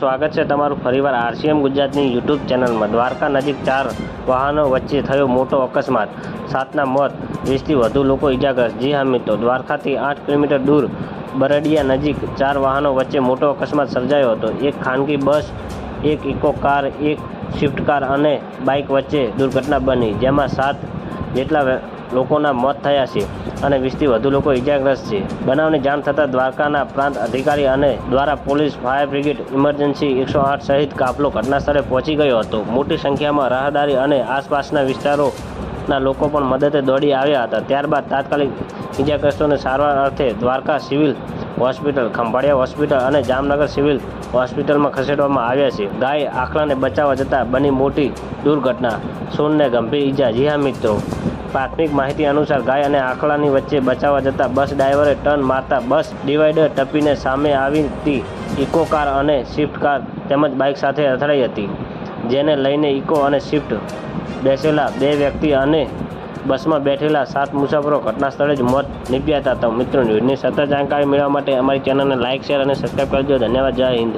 સ્વાગત છે તમારું ફરીવાર આરસીએમ ગુજરાતની યુટ્યુબ ચેનલમાં. દ્વારકા નજીક ચાર વાહનો વચ્ચે થયો મોટો અકસ્માત. સાતના મોત, વીસથી વધુ લોકો ઇજાગ્રસ્ત. જી હા મિત્રો, દ્વારકાથી આઠ કિલોમીટર દૂર બરડિયા નજીક ચાર વાહનો વચ્ચે મોટો અકસ્માત સર્જાયો હતો. એક ખાનગી બસ, એક ઇકો કાર, એક સ્વિફ્ટ કાર અને બાઇક વચ્ચે દુર્ઘટના બની. જેમાં સાત જેટલા લોકોના મોત થયા છે અને વીસથી વધુ લોકો ઇજાગ્રસ્ત છે. બનાવની જાણ થતાં દ્વારકાના પ્રાંત અધિકારી અને દ્વારા પોલીસ ફાયર બ્રિગેડ ઇમરજન્સી એકસો આઠ સહિત કાફલો ઘટનાસ્થળે પહોંચી ગયો હતો. મોટી સંખ્યામાં રાહદારી અને આસપાસના વિસ્તારોના લોકો પણ મદદે દોડી આવ્યા હતા. ત્યારબાદ તાત્કાલિક ઇજાગ્રસ્તોને સારવાર અર્થે Dwarka civil hospital, Khambhalia hospital અને જામનગર સિવિલ હોસ્પિટલમાં ખસેડવામાં આવ્યા છે. ગાય આખલાને બચાવવા જતાં બની મોટી દુર્ઘટના. સોનને ગંભીર ઈજા. જી મિત્રો. પ્રાથમિક માહિતી અનુસાર ગાય અને આખલાની વચ્ચે બચાવવા જતાં બસ ડ્રાઈવરે ટર્ન મારતા બસ ડિવાઈડર ટપીને સામે આવતી ઇકો કાર અને સ્વિફ્ટ કાર તેમજ બાઇક સાથે અથડાઈ હતી, જેને લઈને ઇકો અને સ્વિફ્ટ બેસેલા બે વ્યક્તિ અને બસમાં બેઠેલા સાત મુસાફરો ઘટના સ્થળે જ મોત નીપજ્યા હતા. મિત્રો, ન્યૂઝની સતત જાણકારી મેળવવા માટે અમારી ચેનલને લાઇક, શેર અને સબસ્ક્રાઈબ કરજો. ધન્યવાદ. જય હિન્દ.